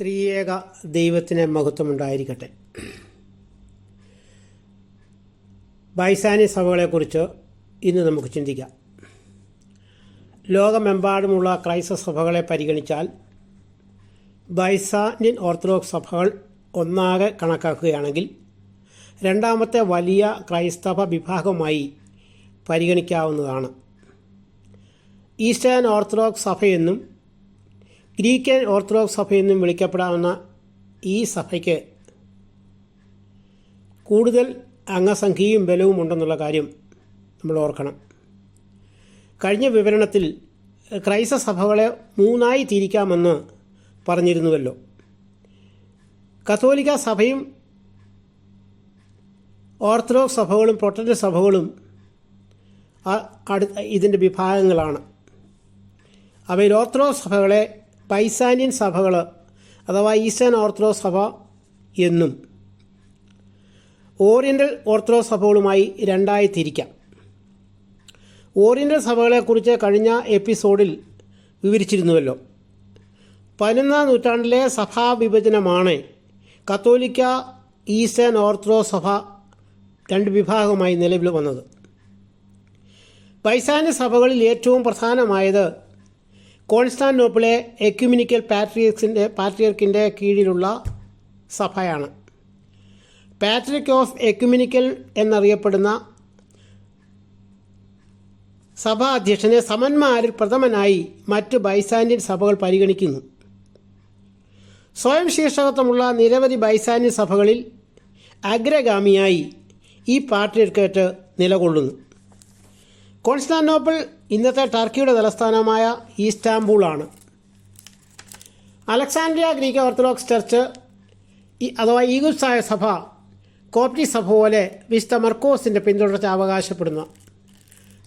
ത്രിയേക ദൈവത്തിന് മഹത്വമുണ്ടായിരിക്കട്ടെ. ബൈസാനി സഭകളെക്കുറിച്ച് ഇന്ന് നമുക്ക് ചിന്തിക്കാം. ലോകമെമ്പാടുമുള്ള ക്രൈസ്തവ സഭകളെ പരിഗണിച്ചാൽ ബൈസാനിൻ ഓർത്തഡോക്സ് സഭകൾ ഒന്നാകെ കണക്കാക്കുകയാണെങ്കിൽ രണ്ടാമത്തെ വലിയ ക്രൈസ്തവ വിഭാഗമായി പരിഗണിക്കാവുന്നതാണ്. ഈസ്റ്റേൺ ഓർത്തഡോക്സ് സഭയെന്നും ഗ്രീക്കൻ ഓർത്തഡോക്സ് സഭയെന്നും വിളിക്കപ്പെടാവുന്ന ഈ സഭയ്ക്ക് കൂടുതൽ അംഗസംഖ്യയും ബലവും ഉണ്ടെന്നുള്ള കാര്യം നമ്മൾ ഓർക്കണം. കഴിഞ്ഞ വിവരണത്തിൽ ക്രൈസ്തവ സഭകളെ മൂന്നായി തിരിക്കാമെന്ന് പറഞ്ഞിരുന്നുവല്ലോ. കത്തോലിക്ക സഭയും ഓർത്തഡോക്സ് സഭകളും പ്രൊട്ടന്റ് സഭകളും അടു ഇതിന്റെ വിഭാഗങ്ങളാണ്. അവയിൽ ഓർത്തഡോക്സ് സഭകളെ പൈസാനിയൻ സഭകൾ അഥവാ ഈസ്റ്റേൺ ഓർത്തഡോക്സ് സഭ എന്നും ഓറിയന്റൽ ഓർത്തഡോക്സ് സഭകളുമായി രണ്ടായി തിരിക്കാം ഓറിയന്റൽ സഭകളെക്കുറിച്ച് കഴിഞ്ഞ എപ്പിസോഡിൽ വിവരിച്ചിരുന്നുവല്ലോ. പതിനൊന്നാം നൂറ്റാണ്ടിലെ സഭാ വിഭജനമാണ് കത്തോലിക്ക ഈസ്റ്റേൺ ഓർത്തഡോക്സ് സഭ രണ്ട് വിഭാഗമായി നിലവിൽ വന്നത്. പൈസാന്യ സഭകളിൽ ഏറ്റവും പ്രധാനമായത് കോൺസ്റ്റാന്റോപ്പിളെ എക്യുമിനിക്കൽ പാട്രിയക്സിന്റെ പാട്രിയർക്കിന്റെ കീഴിലുള്ള സഭയാണ്. പാട്രിക് ഓഫ് എക്യുമിനിക്കൽ എന്നറിയപ്പെടുന്ന സഭാ അധ്യക്ഷനെ സമന്മാരിൽ പ്രഥമനായി മറ്റ് ബൈസാൻഡിൻ സഭകൾ പരിഗണിക്കുന്നു. സ്വയം ശീർഷകത്വമുള്ള നിരവധി ബൈസാൻഡിൻ സഭകളിൽ അഗ്രഗാമിയായി ഈ പാട്രിയർക്കേറ്റ് നിലകൊള്ളുന്നു. കോൺസ്റ്റാന്റോപ്പിൾ ഇന്നത്തെ ടർക്കിയുടെ തലസ്ഥാനമായ ഈസ്റ്റാംബൂളാണ് അലക്സാൻഡ്രിയ ഗ്രീക്ക് ഓർത്തഡോക്സ് ചർച്ച് അഥവാ ഈഗുസായ സഭ കോപ്റ്റി സഭ പോലെ വിശുദ്ധ മർക്കോസിന്റെ പിന്തുടർച്ച അവകാശപ്പെടുന്ന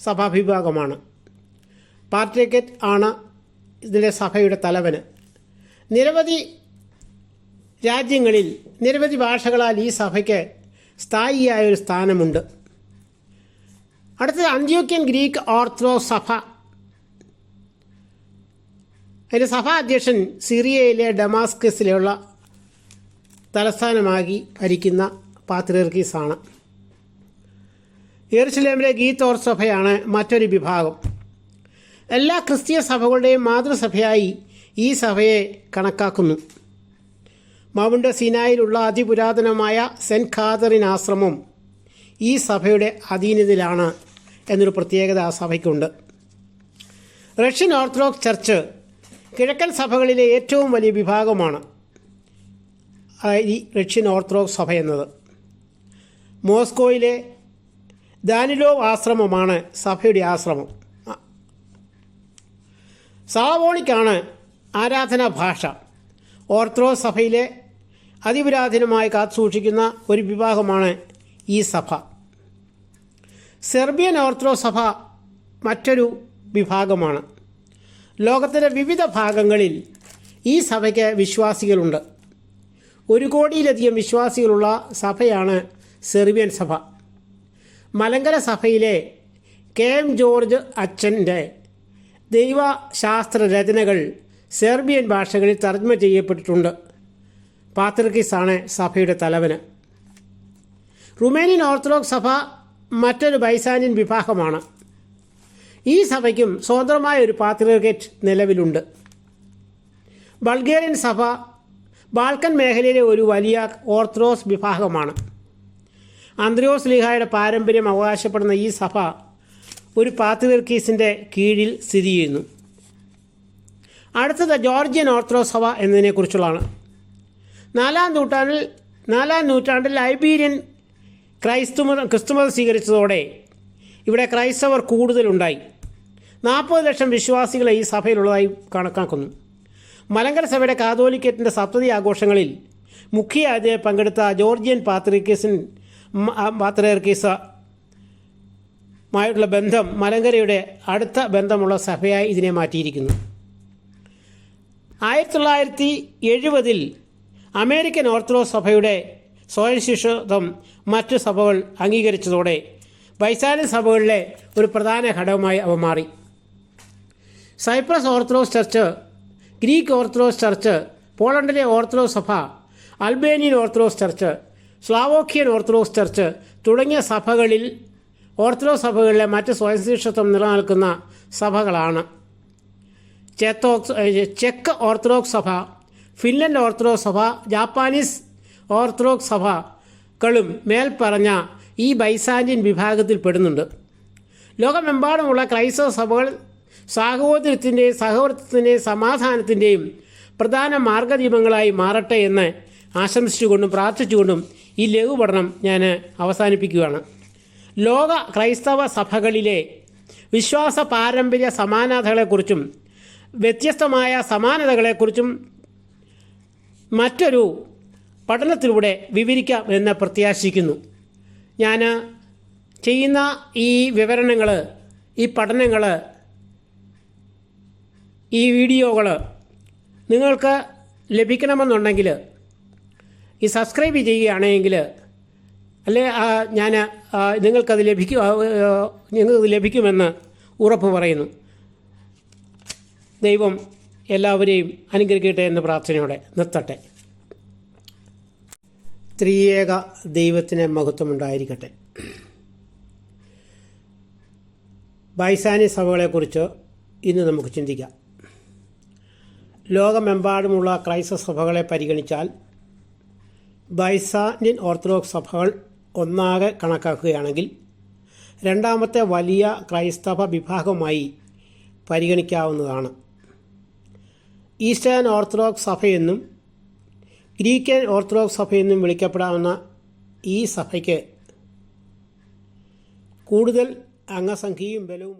സഭാവിഭാഗമാണ്. പാർട്ടിക്കറ്റ് ആണ് ഇതിന്റെ സഭയുടെ തലവന്. നിരവധി രാജ്യങ്ങളിൽ നിരവധി ഭാഷകളാൽ ഈ സഭയ്ക്ക് സ്ഥായിയായ ഒരു സ്ഥാനമുണ്ട്. അടുത്തത് അന്ത്യോക്യൻ ഗ്രീക്ക് ഓർത്തഡോക്സ് സഭ. അതിന്റെ സഭാ അധ്യക്ഷൻ സിറിയയിലെ ഡമാസ്കസിലുള്ള തലസ്ഥാനമാക്കി ഭരിക്കുന്ന പാത്രിയർക്കീസാണ്. യെറുസലേമിലെ ഗീതോർ ഓർ സഭയാണ് മറ്റൊരു വിഭാഗം. എല്ലാ ക്രിസ്തീയ സഭകളുടെയും മാതൃസഭയായി ഈ സഭയെ കണക്കാക്കുന്നു. മൗണ്ട് സിനായിലുള്ള അതിപുരാതനമായ സെന്റ് ഖാദറിൻ ആശ്രമം ഈ സഭയുടെ അധീനതയിലാണ്. എന്നൊരു പ്രത്യേകത ആ സഭയ്ക്കുണ്ട്. റഷ്യൻ ഓർത്തഡോക്സ് ചർച്ച് കിഴക്കൻ സഭകളിലെ ഏറ്റവും വലിയ വിഭാഗമാണ് ഈ റഷ്യൻ ഓർത്തഡോക്സ് സഭ എന്നത്. മോസ്കോയിലെ ദാനിലോവ് ആശ്രമമാണ് സഭയുടെ ആശ്രമം. സാവോണിക്കാണ് ആരാധനാ ഭാഷ. ഓർത്തഡോക്സ് സഭയിലെ അതിപുരാതനമായി കാത്തുസൂക്ഷിക്കുന്ന ഒരു വിഭാഗമാണ് ഈ സഭ. സെർബിയൻ ഓർത്തഡോക്സ് സഭ മറ്റൊരു വിഭാഗമാണ്. ലോകത്തിലെ വിവിധ ഭാഗങ്ങളിൽ ഈ സഭയ്ക്ക് വിശ്വാസികളുണ്ട്. ഒരു കോടിയിലധികം വിശ്വാസികളുള്ള സഭയാണ് സെർബിയൻ സഭ. മലങ്കര സഭയിലെ കെ എം ജോർജ് അച്ഛന്റെ ദൈവശാസ്ത്ര രചനകൾ സെർബിയൻ ഭാഷകളിൽ തർജമ ചെയ്യപ്പെട്ടിട്ടുണ്ട്. ആണ് സഭയുടെ തലവന്. റുമേനിയൻ ഓർത്തഡോക്സ് സഭ മറ്റൊരു ബൈസാനിൻ വിഭാഗമാണ്. ഈ സഭയ്ക്കും സ്വതന്ത്രമായ ഒരു പാത്രികേറ്റ് നിലവിലുണ്ട്. ബൾഗേറിയൻ സഭ ബാൾക്കൻ മേഖലയിലെ ഒരു വലിയ ഓർത്തഡോക്സ് വിഭാഗമാണ്. അന്ത്രിയോസ് ലീഹായുടെ പാരമ്പര്യം അവകാശപ്പെടുന്ന ഈ സഭ ഒരു പാത്രികീസിന്റെ കീഴിൽ സ്ഥിതി ചെയ്യുന്നു. അടുത്തത് ജോർജിയൻ ഓർത്തഡോക്സ് സഭ എന്നതിനെക്കുറിച്ചുള്ളതാണ്. നാലാം നൂറ്റാണ്ടിൽ നാലാം നൂറ്റാണ്ടിൽ ഐബീരിയൻ ക്രൈസ്തുമ ക്രിസ്തുമതം സ്വീകരിച്ചതോടെ ഇവിടെ ക്രൈസ്തവർ കൂടുതലുണ്ടായി. നാൽപ്പത് ലക്ഷം വിശ്വാസികളെ ഈ സഭയിലുള്ളതായി കണക്കാക്കുന്നു. മലങ്കര സഭയുടെ കാതോലിക്കറ്റിന്റെ സപ്തതി ആഘോഷങ്ങളിൽ മുഖ്യ പങ്കെടുത്ത ജോർജിയൻ പാത്രിക്കീസൻ പാത്രിയർക്കീസ മായിട്ടുള്ള ബന്ധം മലങ്കരയുടെ അടുത്ത ബന്ധമുള്ള സഭയായി ഇതിനെ മാറ്റിയിരിക്കുന്നു. ആയിരത്തി തൊള്ളായിരത്തി എഴുപതിൽ അമേരിക്കൻ ഓർത്തഡോക്സ് സഭയുടെ സ്വയംശിഷ്ടം മറ്റു സഭകൾ അംഗീകരിച്ചതോടെ വൈശാലി സഭകളിലെ ഒരു പ്രധാന ഘടകമായി അവ മാറി. Cyprus orthodox church Greek orthodox church പോളണ്ടിലെ orthodox സഭ Albanian orthodox church Slovakian orthodox church തുടങ്ങിയ സഭകളിൽ ഓർത്തഡോക്സ് സഭകളിലെ മറ്റ് സ്വയംശിഷിത്വം നിലനിൽക്കുന്ന സഭകളാണ്. ചെത്തോക്സ് ചെക്ക് ഓർത്തഡോക്സ് സഭ ഫിൻലൻഡ് ഓർത്തഡോക്സ് സഭ ജാപ്പാനീസ് ഓർത്തഡോക്സ് സഭകളും മേൽപ്പറഞ്ഞ ഈ ബൈസാൻഡിയൻ വിഭാഗത്തിൽ പെടുന്നുണ്ട്. ലോകമെമ്പാടുമുള്ള ക്രൈസ്തവ സഭകൾ സാഹോദര്യത്തിന്റെയും സഹവർത്തത്തിന്റെയും സമാധാനത്തിന്റെയും പ്രധാന മാർഗദീപങ്ങളായി മാറട്ടെ എന്ന് ആശംസിച്ചുകൊണ്ടും പ്രാർത്ഥിച്ചുകൊണ്ടും ഈ ലഘു പഠനം ഞാൻ അവസാനിപ്പിക്കുകയാണ്. ലോക ക്രൈസ്തവ സഭകളിലെ വിശ്വാസ പാരമ്പര്യ സമാനതകളെക്കുറിച്ചും വ്യത്യസ്തമായ സമാനതകളെക്കുറിച്ചും മറ്റൊരു പഠനത്തിലൂടെ വിവരിക്കാം എന്ന് പ്രത്യാശിക്കുന്നു. ഞാൻ ചെയ്യുന്ന ഈ വിവരണങ്ങൾ ഈ പഠനങ്ങൾ ഈ വീഡിയോകൾ നിങ്ങൾക്ക് ലഭിക്കണമെന്നുണ്ടെങ്കിൽ ഈ സബ്സ്ക്രൈബ് ചെയ്യുകയാണെങ്കിൽ അല്ലെ ഞാൻ നിങ്ങൾക്കത് ലഭിക്കും നിങ്ങൾക്കത് ലഭിക്കുമെന്ന് ഉറപ്പ് പറയുന്നു. ദൈവം എല്ലാവരെയും അനുഗ്രഹിക്കട്ടെ എന്ന പ്രാർത്ഥനയോടെ നിർത്തട്ടെ. ത്രിയേക ദൈവത്തിന് മഹത്വമുണ്ടായിരിക്കട്ടെ. ബൈസാനി സഭകളെക്കുറിച്ച് ഇന്ന് നമുക്ക് ചിന്തിക്കാം. ലോകമെമ്പാടുമുള്ള ക്രൈസ്തവ സഭകളെ പരിഗണിച്ചാൽ ബൈസാന്യൻ ഓർത്തഡോക്സ് സഭകൾ ഒന്നാകെ കണക്കാക്കുകയാണെങ്കിൽ രണ്ടാമത്തെ വലിയ ക്രൈസ്തവ വിഭാഗമായി പരിഗണിക്കാവുന്നതാണ്. ഈസ്റ്റേൺ ഓർത്തഡോക്സ് സഭയെന്നും ഗ്രീക്കൻ ഓർത്തഡോക്സ് സഭയെന്നും വിളിക്കപ്പെടാവുന്ന ഈ സഭയ്ക്ക് കൂടുതൽ അംഗസംഖ്യയും ബലവും